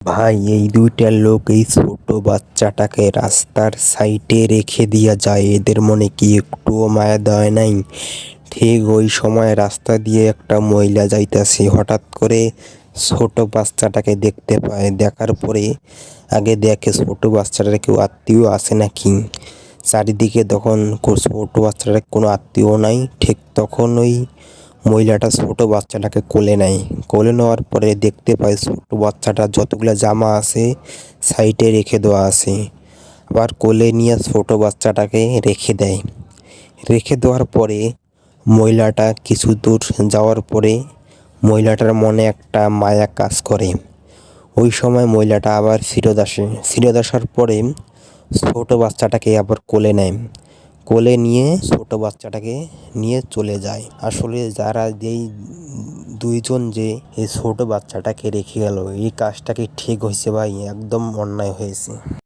ভাই, এই দুইটা লোক এই ছোট বাচ্চাটাকে রাস্তার সাইডে রেখে দিয়া যায়। এদের মনে কি একটুও মায়া দেয় নাই? ঠিক ওই সময় রাস্তা দিয়ে একটা মহিলা যাইতাছে। হঠাৎ করে ছোট বাচ্চাটাকে দেখতে পায়। দেখার পরে আগে দেখে ছোট বাচ্চাটার কেউ আত্মীয় আছে নাকি? চারিদিকে তখন ছোট বাচ্চাটার কোনো আত্মীয় নাই। ঠিক তখন ওই মহিলাটা ছোট বাচ্চাটাকে কোলে নেয়। কোলে নেওয়ার পরে দেখতে পাই ছোট বাচ্চাটা যতগুলো জামা আছে, সাইডে রেখে দেওয়া আছে। আবার কোলে নিয়ে ছোট বাচ্চাটাকে রেখে দেয়। রেখে দেওয়ার পরে মহিলাটা কিছু দূর যাওয়ার পরে মহিলাটার মনে একটা মায়া কাজ করে। ওই সময় মহিলাটা আবার ফিরত আসে। ফিরত আসার পরে ছোট বাচ্চাটাকে আবার কোলে নেয়। কোলে নিয়ে ছোট বাচ্চাটাকে নিয়ে চলে যায়। আসলে যারা যেই দুইজন যে এই ছোট বাচ্চাটাকে রেখে গেল, এই কাজটাকে ঠিক হয়েছে ভাই, একদম অন্যায় হয়েছে।